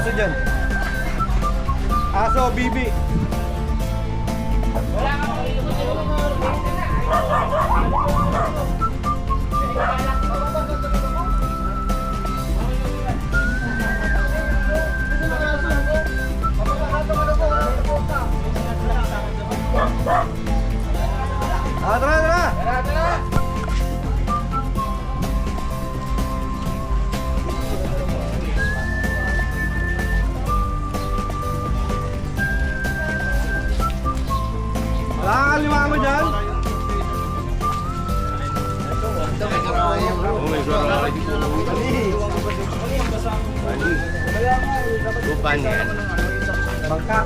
aso dyan. Aso, bibi. Mo dyan? Oh my God. Upan yan. Bangka.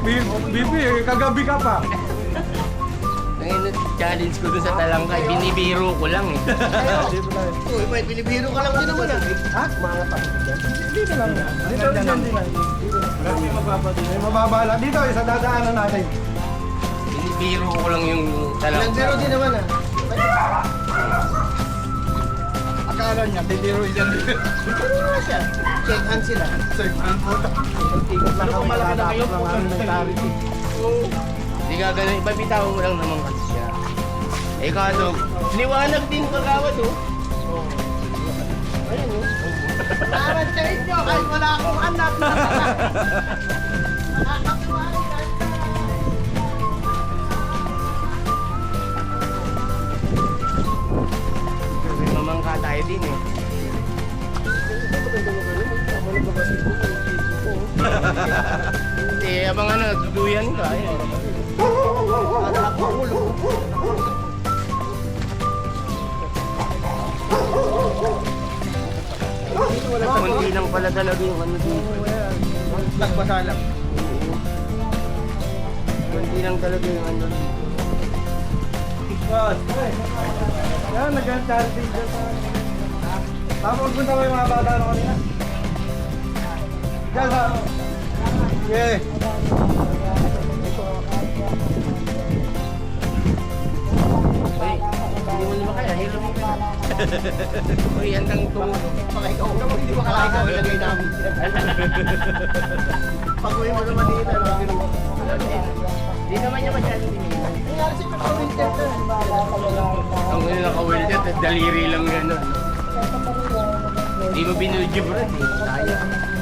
Bibi, bibi, kagabi ka pa. Ngayon, challenge ko dun sa talangkay. Binibiro ko lang eh. Uy, may binibiro ka lang din naman ah. Ha? Mga pa. Dito lang. Dito lang. Dito lang. May mababa din. May mababa lang. Dito, isa dadaanan natin. Binibiro ko lang yung Ilang zero din naman ah. Akala niya, bibiro yan. Ano siya? Check hand sila. Puta. Ikot lang kami. malaki na kayo, Tatapos lang namin ng charity. Hindi ka ganun. Ipabitawan mo lang naman kasi siya. Eh kaso, liwanag din kagawad oh. Akong anak. Nakakatuwa rin kahit May mamangka tayo din eh. Hindi, abang ano, duduyan ka. Ayun. anak ko ulo. Kunti lang pala talaga yung ano dito. Nagbasa lang. Kunti lang talaga yung ano. Boss. Yan, nag-charity dyan sa... Tapos punta mo yung mga bata na kanina. Diyan sa... Yeah. Uy, hindi mo naman kaya, hilo mo ka. Uy, hanggang tumulong. Baka ikaw naman hindi makalaga ang ilagay namin. Pag uwi mo naman dito, ano. Hindi naman niya masyado dinila. Nangyari sa mga winter na. Ang ano naka-welder, at daliri lang yan. ano. Hindi mo eh. Sayang. Wala nga tayong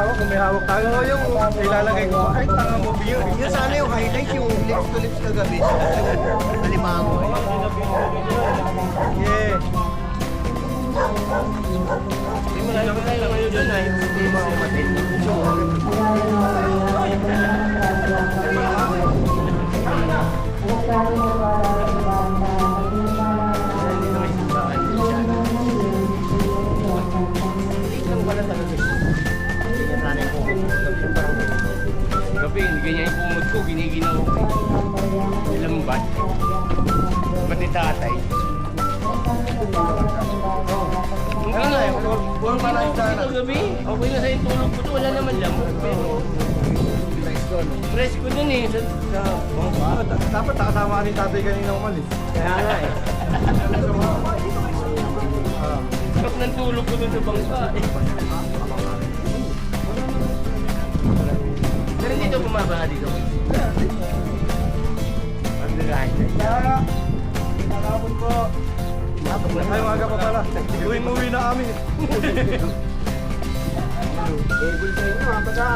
hawak. Kung may hawak tayo, yung ilalagay ko. Ay, tanga mo. Yun sana yung highlight yung lips to lips kagabi. Yung alimango. Yeah. Hindi mo alam tayo ngayon doon ay hindi mo kapatid. Gabi, Ano nga eh, puro pa na ito gabi. Okay na sa yung tulog ko to, wala naman lang. Pero, fresh ko dun eh. Sa, sa, da- Dapat nakasama ka ni tatay kanina umalis. kaya nga eh. Sarap ng tulog ko dun sa bangka eh. Pero dito bumaba ka dito. Underline. Kaya, nakapon po. Ay, umaga pa pala. Uwi-uwi na kami. Able sa inyo, ha? Basta.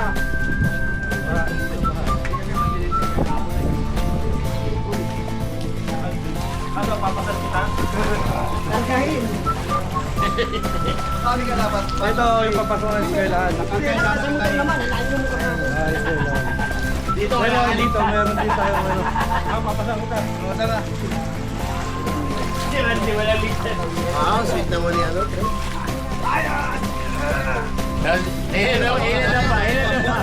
Ano, papasal kita? Nagkain. Sabi ka dapat. Ito, yung papasok ng eskwelahan. Nakalimutan naman, alayo mo ka na. Ah, eskwelahan. Dito Meron dito, meron din tayo. Ano. Ah, papasok ka. Tara. Ah, sweet naman ni ano. Eh, no, eh, na pa, eh, na pa.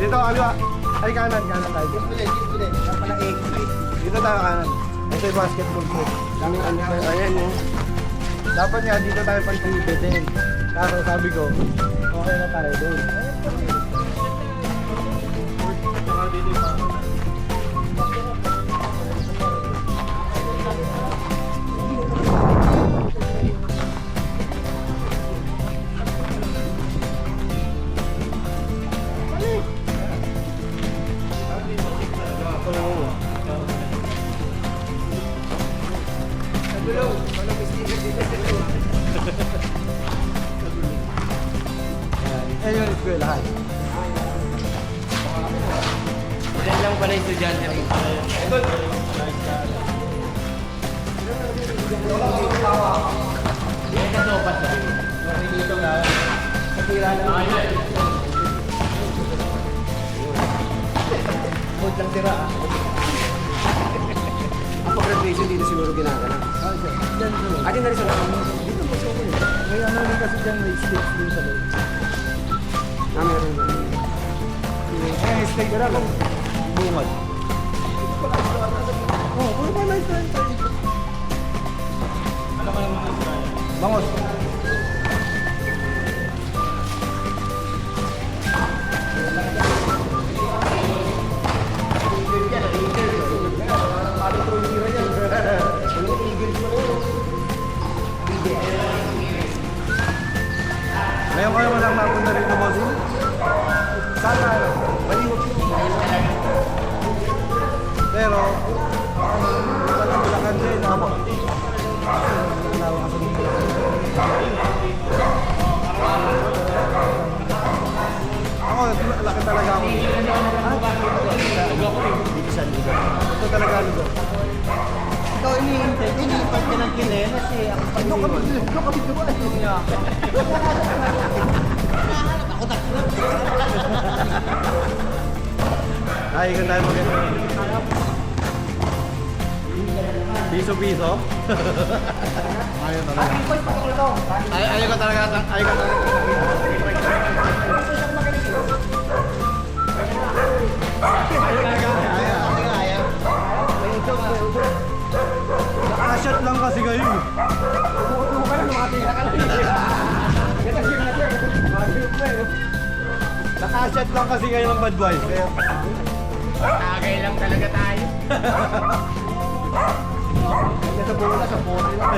Dito, kaliwa. Ay, kanan, kanan tayo. Dito tayo kanan. Ito yung basketball court. Ang ano, ayan eh. Dapat nga dito tayo pag-tibitin. Kaso sabi ko, okay na tayo doon. Thank you. Lang pala estudyante rin. Ilan ka sopas ba? Dito na. Katira na. Huwag lang tira ah. Ang pag-graduation dito siguro sa Adi na rin sa Dito po sa ulo. May ano rin kasi dyan may stakes din sa loob. Ah, meron na. Eh, steak na lang. Bungad. Oh, puro pa na ito. Bangos. Ngayon kayo mo lang napunta rito, bossing? Sana, maliwag Pero, walang bulakan din. Ako. Tawag ka sa dito. Ako, laki talaga ako. Ito talaga lugar. Ikaw iniintay, iniintay ka ng kinela si ako pa Ito kami, ito kami dumaan. Ay, kung tayo mag Piso-piso? Ayaw talaga. Ay, ayaw ko talaga. Ayaw ko talaga. Nakashot lang kasi kayo. Nakashot lang kasi kayo ng bad boys. Tagay lang talaga tayo. sa bola, sa bola lang.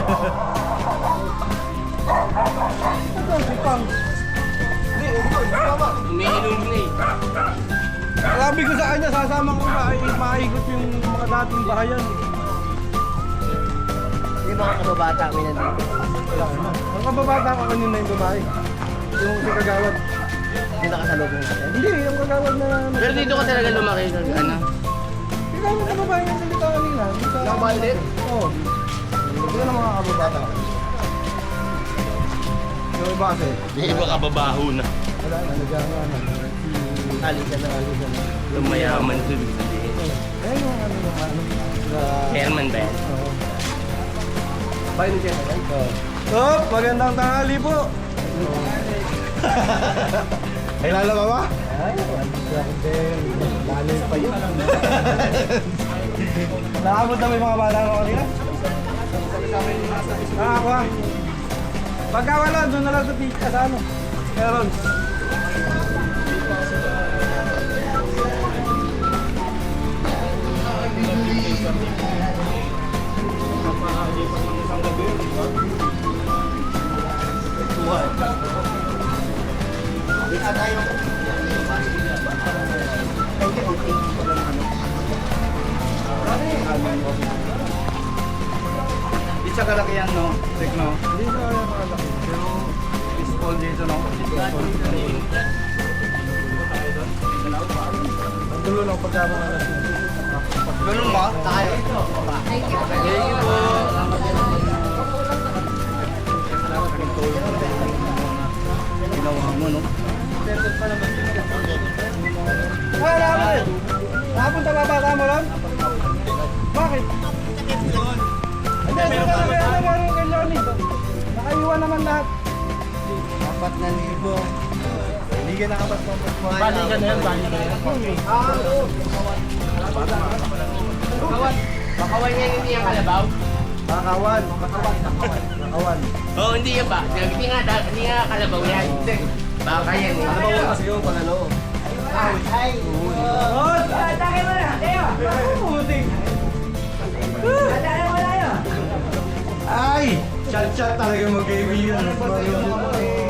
Ito, si Pang. Hindi, ito, tama. Umiinom na eh. Sabi ko sa kanya, sasama ko pa, ay maikot yung mga dating bahayan. Yung mga kababata may nandito. Wala naman. Ang kababata ko kanina yung babae. Yung si Kagawad. Yung nakasalubong natin. Hindi, yung Kagawad na... Pero dito ka talaga lumaki. Ano? Kagawad na babae yung salita kanina. Nakabalit? Oo. Ito na mga kababata ko. Yung iba kasi, Yung iba kababaho na. wala na, nag-ano, ano. Alisan na alisan na. Lumayaman to ibig sabihin. Eh, yung ano, yung ano. Chairman ba yan? Oo. Bayo ni yan? Oh. Oh, magandang tanghali po. Ay, lalo ba ba? Ay, Lalay pa yun. Nakabot na may mga bata ko kanina? Ako ah. Pagka wala, doon na lang sa pizza sa ano. Meron. Di siya kalakihan, no? Tekno. Hindi ko alam mga laki. Pero, small dito, no? Ang dulo ng pagkama ng alas. Ganun ba? Tayo. Thank you po. Salamat ng tulong mo. Ginawa mo, no? Namin eh. Napunta ba bata mo ron? Bakit? Hindi, meron ka naman ano meron kay Johnny. Nakaiwan naman lahat. Apat na libo. Hindi ka nakapaspapas mo. Bali ka na yan, bali ka na yan. Bakawan niya hindi yung kalabaw? Nakawan. Nakawan. Nakawan. Oo, oh, hindi yan ba? Hindi nga, hindi nga kalabaw yan. Baka yan ba kasi yung pang ano? Ay! Oh, Chat-chat talaga mag-kaibigan. Parang